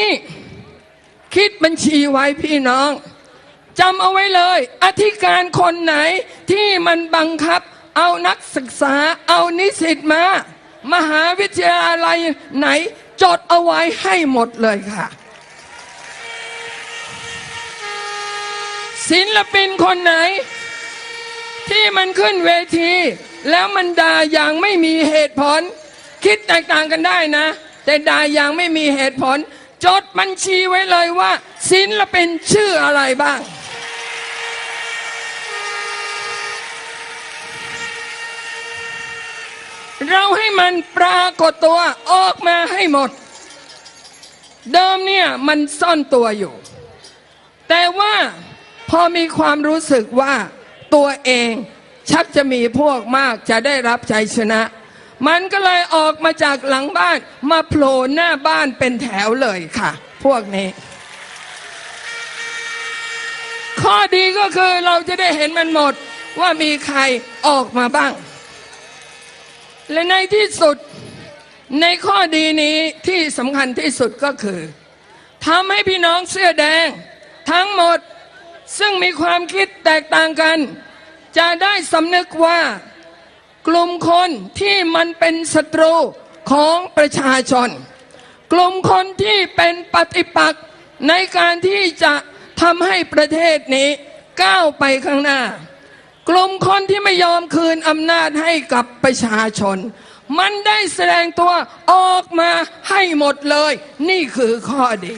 นี่คิดบัญชีไว้พี่น้องจำเอาไว้เลย อธิการคนไหนที่มันบังคับ เอานักศึกษา เอานิสิตมา มหาวิทยาลัยไหน จดเอาไว้ให้หมดเลยค่ะ ศิลปินคนไหน ที่มันขึ้นเวที แล้วมันด่าอย่างไม่มีเหตุผล คิดแตกต่างกันได้นะ แต่ด่าอย่างไม่มีเหตุผล จดบัญชีไว้เลยว่าศิลปินชื่ออะไรบ้าง เราให้มันปรากฏตัวออกมาให้หมด เดิมเนี่ยมันซ่อนตัวอยู่ แต่ว่าพอมีความรู้สึกว่าตัวเองชักจะมีพวกมากจะได้รับชัยชนะ มันก็เลยออกมาจากหลังบ้าน มาโผล่หน้าบ้านเป็นแถวเลยค่ะ พวกนี้ ข้อดีก็คือเราจะได้เห็นมันหมดว่ามีใครออกมาบ้าง และในที่สุดในข้อดีนี้ที่สำคัญที่สุดก็คือทำให้พี่น้องเสื้อแดง ทั้งหมดซึ่งมีความคิดแตกต่างกัน จะได้สำนึกว่า กลุ่มคนที่มันเป็นศัตรูของประชาชน กลุ่มคนที่เป็นปฏิปักษ์ในการที่จะทำให้ประเทศนี้ก้าวไปข้างหน้า กลุ่มคนที่ไม่ยอมคืนอำนาจให้กับประชาชน มันได้แสดงตัวออกมาให้หมดเลย นี่คือข้อดี